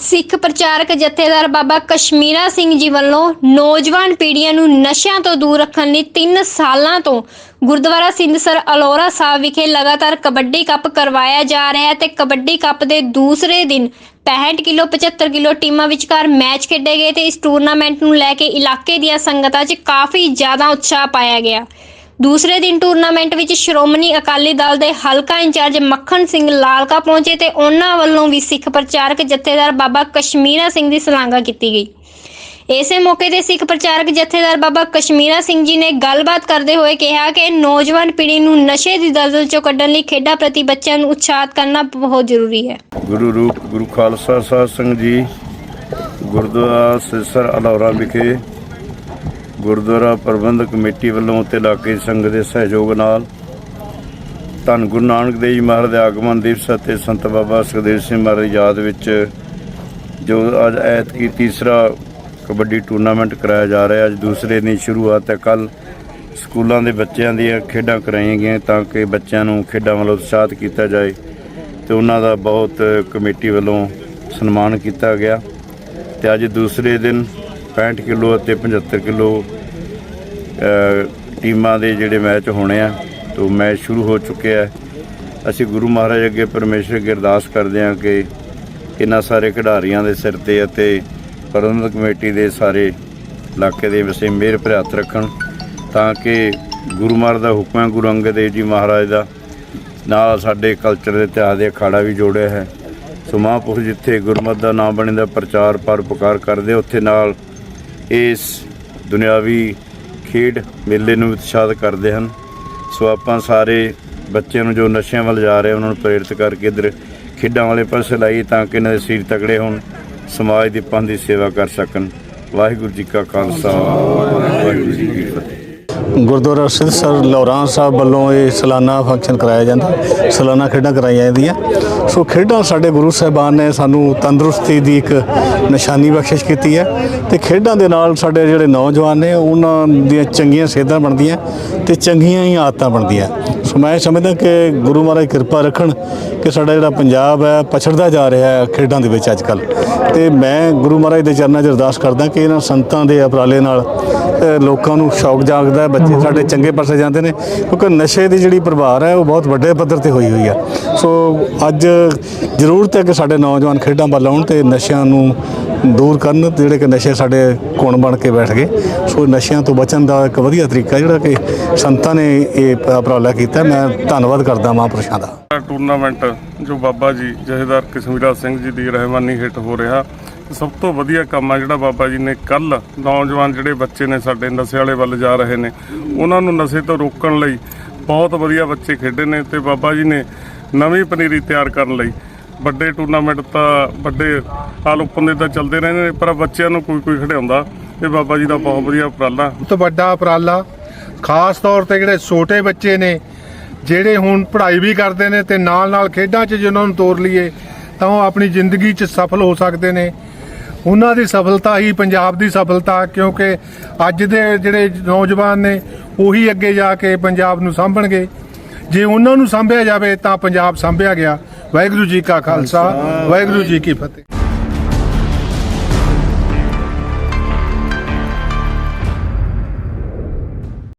ਸਿੱਖ ਪ੍ਰਚਾਰਕ ਜਥੇਦਾਰ ਬਾਬਾ ਕਸ਼ਮੀਰਾ ਸਿੰਘ ਜੀ ਵੱਲੋਂ ਨੌਜਵਾਨ ਪੀੜ੍ਹੀਆਂ ਨੂੰ ਨਸ਼ਿਆਂ ਤੋਂ ਦੂਰ ਰੱਖਣ ਲਈ 3 ਸਾਲਾਂ ਤੋਂ ਗੁਰਦੁਆਰਾ ਸਿੰਧਸਰ ਅਲੋਰਾ ਸਾਹਿਬ ਵਿਖੇ ਲਗਾਤਾਰ ਕਬੱਡੀ ਕੱਪ ਕਰਵਾਇਆ ਜਾ ਰਿਹਾ ਹੈ ਤੇ ਕਬੱਡੀ ਕੱਪ ਦੇ ਦੂਸਰੇ ਦਿਨ 65 ਕਿਲੋ 75 ਕਿਲੋ ਟੀਮਾਂ ਵਿਚਕਾਰ ਮੈਚ ਖੇਡੇ ਗਏ ਤੇ ਇਸ ਟੂਰਨਾਮੈਂਟ ਨੂੰ ਲੈ ਕੇ ਇਲਾਕੇ ਦੀਆਂ ਸੰਗਤਾਂ 'ਚ ਕਾਫੀ ਜ਼ਿਆਦਾ ਉਤਸ਼ਾਹ ਪਾਇਆ ਗਿਆ। ਦੂਸਰੇ ਦਿਨ ਟੂਰਨਾਮੈਂਟ ਵਿੱਚ ਸ਼੍ਰੋਮਣੀ ਅਕਾਲੀ ਦਲ ਦੇ ਹਲਕਾ ਇੰਚਾਰਜ ਮੱਖਣ ਸਿੰਘ ਲਾਲਕਾ ਪਹੁੰਚੇ ਤੇ ਉਹਨਾਂ ਵੱਲੋਂ ਵੀ ਸਿੱਖ ਪ੍ਰਚਾਰਕ ਜਥੇਦਾਰ ਬਾਬਾ ਕਸ਼ਮੀਰਾ ਸਿੰਘ ਦੀ ਸ਼ਲਾਘਾ ਕੀਤੀ ਗਈ। ਇਸੇ ਮੌਕੇ ਤੇ ਸਿੱਖ ਪ੍ਰਚਾਰਕ ਜਥੇਦਾਰ ਬਾਬਾ ਕਸ਼ਮੀਰਾ ਸਿੰਘ ਜੀ ਨੇ ਗੱਲਬਾਤ ਕਰਦੇ ਹੋਏ ਕਿਹਾ ਕਿ ਨੌਜਵਾਨ ਪੀੜ੍ਹੀ ਨੂੰ ਨਸ਼ੇ ਦੀ ਦਲਦਲ ਚੋਂ ਕੱਢਣ ਲਈ ਖੇਡਾਂ ਪ੍ਰਤੀ ਬੱਚਿਆਂ ਨੂੰ ਉਤਸ਼ਾਹਤ ਕਰਨਾ ਬਹੁਤ ਜ਼ਰੂਰੀ ਹੈ। ਗੁਰੂ ਰੂਪ, ਗੁਰੂ ਖਾਲਸਾ ਸਾਹਿਬ ਸਿੰਘ ਜੀ, ਗੁਰਦੁਆਰਾ ਸਿਸਰ ਅਲੌਰਾ ਵਿਖੇ ਗੁਰਦੁਆਰਾ ਪ੍ਰਬੰਧਕ ਕਮੇਟੀ ਵੱਲੋਂ ਤੇ ਇਲਾਕੇ ਦੀ ਸੰਗਤ ਦੇ ਸਹਿਯੋਗ ਨਾਲ ਧੰਨ ਗੁਰੂ ਨਾਨਕ ਦੇਵ ਜੀ ਮਹਾਰਾਜ ਦੇ ਆਗਮਨ ਦਿਵਸ ਅਤੇ ਸੰਤ ਬਾਬਾ ਸੁਖਦੇਵ ਸਿੰਘ ਮਹਾਰਾਜ ਦੀ ਯਾਦ ਵਿੱਚ ਜੋ ਅੱਜ ਐਤਕੀ ਤੀਸਰਾ ਕਬੱਡੀ ਟੂਰਨਾਮੈਂਟ ਕਰਾਇਆ ਜਾ ਰਿਹਾ, ਅੱਜ ਦੂਸਰੇ ਦਿਨ ਸ਼ੁਰੂਆਤ ਹੈ ਕੱਲ ਸਕੂਲਾਂ ਦੇ ਬੱਚਿਆਂ ਦੀਆਂ ਖੇਡਾਂ ਕਰਾਈਆਂ ਗਈਆਂ ਤਾਂ ਕਿ ਬੱਚਿਆਂ ਨੂੰ ਖੇਡਾਂ ਵੱਲ ਉਤਸ਼ਾਹਤ ਕੀਤਾ ਜਾਏ ਤੇ ਉਹਨਾਂ ਦਾ ਬਹੁਤ ਕਮੇਟੀ ਵੱਲੋਂ ਸਨਮਾਨ ਕੀਤਾ ਗਿਆ ਤੇ ਅੱਜ ਦੂਸਰੇ ਦਿਨ 65 ਕਿਲੋ ਅਤੇ 75 ਕਿਲੋ ਟੀਮਾਂ ਦੇ ਜਿਹੜੇ ਮੈਚ ਹੋਣੇ ਆ, ਤੋਂ ਮੈਚ ਸ਼ੁਰੂ ਹੋ ਚੁੱਕਿਆ ਹੈ ਅਸੀਂ ਗੁਰੂ ਮਹਾਰਾਜ ਅੱਗੇ ਪਰਮੇਸ਼ਰ ਅੱਗੇ ਅਰਦਾਸ ਕਰਦੇ ਹਾਂ ਕਿ ਇਹਨਾਂ ਸਾਰੇ ਖਿਡਾਰੀਆਂ ਦੇ ਸਿਰ ਤੇ ਅਤੇ ਪ੍ਰਬੰਧਕ ਕਮੇਟੀ ਦੇ ਸਾਰੇ ਇਲਾਕੇ ਦੇ ਵਸੇ ਮਿਹਰ ਭਰਿ ਹੱਥ ਰੱਖਣ, ਤਾਂ ਕਿ ਗੁਰੂ ਮਹਾਰਾਜ ਦਾ ਹੁਕਮ ਹੈ, ਗੁਰੂ ਅੰਗਦ ਦੇਵ ਜੀ ਮਹਾਰਾਜ ਦਾ। ਨਾਲ ਸਾਡੇ ਕਲਚਰ ਦੇ ਇਤਿਹਾਸ ਦੇ ਅਖਾੜਾ ਵੀ ਜੋੜਿਆ ਹੈ। ਸੋ ਮਹਾਂਪੁਰਖ ਜਿੱਥੇ ਗੁਰਮਤ ਦਾ ਨਾਮ ਬਣਨ ਦਾ ਪ੍ਰਚਾਰ ਪਰ ਪਰਪਕਾਰ ਕਰਦੇ, ਉੱਥੇ ਨਾਲ ਇਸ ਦੁਨਿਆਵੀ ਖੇਡ ਮੇਲੇ ਨੂੰ ਉਤਸ਼ਾਹਿਤ ਕਰਦੇ ਹਨ। ਸੋ ਆਪਾਂ ਸਾਰੇ ਬੱਚਿਆਂ ਨੂੰ ਜੋ ਨਸ਼ਿਆਂ ਵੱਲ ਜਾ ਰਹੇ, ਉਹਨਾਂ ਨੂੰ ਪ੍ਰੇਰਿਤ ਕਰਕੇ ਇਧਰ ਖੇਡਾਂ ਵਾਲੇ ਪਾਸੇ ਲਾਈ ਤਾਂ ਕਿ ਇਹਨਾਂ ਦੇ ਸਰੀਰ ਤਕੜੇ ਹੋਣ, ਸਮਾਜ ਦੀ ਪੰਥ ਦੀ ਸੇਵਾ ਕਰ ਸਕਣ। ਵਾਹਿਗੁਰੂ ਜੀ ਕਾ ਖਾਲਸਾ, ਵਾਹਿਗੁਰੂ ਜੀ ਕੀ ਫਤਿਹ। ਗੁਰਦੁਆਰਾ ਸਿੱਧਸਰ ਲੌਰਾਂ ਸਾਹਿਬ ਵੱਲੋਂ ਇਹ ਸਾਲਾਨਾ ਫੰਕਸ਼ਨ ਕਰਾਇਆ ਜਾਂਦਾ। ਸਾਲਾਨਾ ਖੇਡਾਂ ਕਰਾਈਆਂ ਜਾਂਦੀਆਂ। ਸੋ ਖੇਡਾਂ ਸਾਡੇ ਗੁਰੂ ਸਾਹਿਬਾਨ ਨੇ ਸਾਨੂੰ ਤੰਦਰੁਸਤੀ ਦੀ ਇੱਕ ਨਿਸ਼ਾਨੀ ਬਖਸ਼ਿਸ਼ ਕੀਤੀ ਹੈ ਤੇ ਖੇਡਾਂ ਦੇ ਨਾਲ ਸਾਡੇ ਜਿਹੜੇ ਨੌਜਵਾਨ ਨੇ, ਉਹਨਾਂ ਦੀਆਂ ਚੰਗੀਆਂ ਸਿਹਤਾਂ ਬਣਦੀਆਂ ਤੇ ਚੰਗੀਆਂ ਹੀ ਆਦਤਾਂ ਬਣਦੀਆਂ। ਸੋ ਮੈਂ ਸਮਝਦਾ ਕਿ ਗੁਰੂ ਮਹਾਰਾਜ ਕਿਰਪਾ ਰੱਖਣ ਕਿ ਸਾਡਾ ਜਿਹੜਾ ਪੰਜਾਬ ਹੈ, ਪਛੜਦਾ ਜਾ ਰਿਹਾ ਹੈ ਖੇਡਾਂ ਦੇ ਵਿੱਚ ਅੱਜ ਕੱਲ ਤੇ ਮੈਂ ਗੁਰੂ ਮਹਾਰਾਜ ਦੇ ਚਰਨਾਂ 'ਚ ਅਰਦਾਸ ਕਰਦਾ ਕਿ ਇਹਨਾਂ ਸੰਤਾਂ ਦੇ ਉਪਰਾਲੇ ਨਾਲ ਲੋਕਾਂ ਨੂੰ ਸ਼ੌਕ ਜਾਗਦਾ ਹੈ, ਬੱਚੇ ਸਾਡੇ ਚੰਗੇ ਪਾਸੇ ਜਾਂਦੇ ਨੇ, ਕਿਉਂਕਿ ਨਸ਼ੇ ਦੀ ਜਿਹੜੀ ਪ੍ਰਭਾਵ ਹੈ, ਉਹ ਬਹੁਤ ਵੱਡੇ ਪੱਧਰ ਤੇ ਹੋਈ ਹੋਈ ਹੈ। ਸੋ ਅੱਜ ਜ਼ਰੂਰਤ ਹੈ ਕਿ ਸਾਡੇ ਨੌਜਵਾਨ ਖੇਡਾਂ ਵੱਲ ਆਉਣ ਤੇ ਨਸ਼ਿਆਂ ਨੂੰ ਦੂਰ ਕਰਨ ਤੇ ਜਿਹੜੇ ਕਿ ਨਸ਼ੇ ਸਾਡੇ ਕੋਣ ਬਣ ਕੇ ਬੈਠ ਗਏ। ਸੋ ਨਸ਼ਿਆਂ ਤੋਂ ਬਚਣ ਦਾ ਇੱਕ ਵਧੀਆ ਤਰੀਕਾ ਜਿਹੜਾ ਕਿ ਸੰਤਾਂ ਨੇ ਇਹ ਉਪਰਾਲਾ ਕੀਤਾ ਮੈਂ ਧੰਨਵਾਦ ਕਰਦਾ ਮਹਾਂਪੁਰਸ਼ਾਂ ਦਾ। ਟੂਰਨਾਮੈਂਟ ਜੋ ਬਾਬਾ ਜੀ ਜਥੇਦਾਰ ਕਸ਼ਮੀਰਾ ਸਿੰਘ ਜੀ ਦੀ ਰਹਿਮਾਨੀ ਹੇਠ ਹੋ ਰਿਹਾ ਸਭ ਤੋਂ ਵਧੀਆ ਕੰਮ ਆ ਜਿਹੜਾ ਬਾਬਾ ਜੀ ਨੇ ਕੱਲ ਨੌਜਵਾਨ ਜਿਹੜੇ ਬੱਚੇ ਨੇ ਸਾਡੇ ਨਸ਼ੇ ਵਾਲੇ ਵੱਲ ਜਾ ਰਹੇ ਨੇ ਉਹਨਾਂ ਨੂੰ ਨਸ਼ੇ ਤੋਂ ਰੋਕਣ ਲਈ ਬਹੁਤ ਵਧੀਆ ਬੱਚੇ ਖੇਡੇ ਨੇ ਤੇ ਬਾਬਾ ਜੀ ਨੇ ਨਵੀਂ ਪਨੀਰੀ ਤਿਆਰ ਕਰਨ ਲਈ। ਵੱਡੇ ਟੂਰਨਾਮੈਂਟ ਤਾਂ ਵੱਡੇ ਆਲ ਓਪਨ ਦੇ ਤਾਂ ਚੱਲਦੇ ਰਹਿੰਦੇ ਨੇ ਪਰ ਬੱਚਿਆਂ ਨੂੰ ਕੋਈ ਕੋਈ ਖਿਡਾਉਂਦਾ ਇਹ ਬਾਬਾ ਜੀ ਦਾ ਬਹੁਤ ਵਧੀਆ ਉਪਰਾਲਾ। ਬਹੁਤ ਵੱਡਾ ਉਪਰਾਲਾ। ਖਾਸ ਤੌਰ ਤੇ ਜਿਹੜੇ ਛੋਟੇ ਬੱਚੇ ਨੇ ਜਿਹੜੇ ਹੁਣ ਪੜ੍ਹਾਈ ਵੀ ਕਰਦੇ ਨੇ ਤੇ ਨਾਲ ਨਾਲ ਖੇਡਾਂ 'ਚ ਜੇ ਉਹਨਾਂ ਨੂੰ ਤੋਰ ਲਈਏ, ਤਾਂ ਉਹ ਆਪਣੀ ਜ਼ਿੰਦਗੀ 'ਚ ਸਫਲ ਹੋ ਸਕਦੇ ਨੇ। ਉਹਨਾਂ ਦੀ ਸਫਲਤਾ ਹੀ ਪੰਜਾਬ ਦੀ ਸਫਲਤਾ, ਕਿਉਂਕਿ ਅੱਜ ਦੇ ਜਿਹੜੇ ਨੌਜਵਾਨ ਨੇ, ਉਹੀ ਅੱਗੇ ਜਾ ਕੇ ਪੰਜਾਬ ਨੂੰ ਸਾਂਭਣਗੇ। ਜੇ ਉਹਨਾਂ ਨੂੰ ਸਾਂਭਿਆ ਜਾਵੇ, ਤਾਂ ਪੰਜਾਬ ਸਾਂਭਿਆ ਗਿਆ। ਵਾਹਿਗੁਰੂ ਜੀ ਕਾ ਖਾਲਸਾ, ਵਾਹਿਗੁਰੂ ਜੀ ਕੀ ਫਤਿਹ।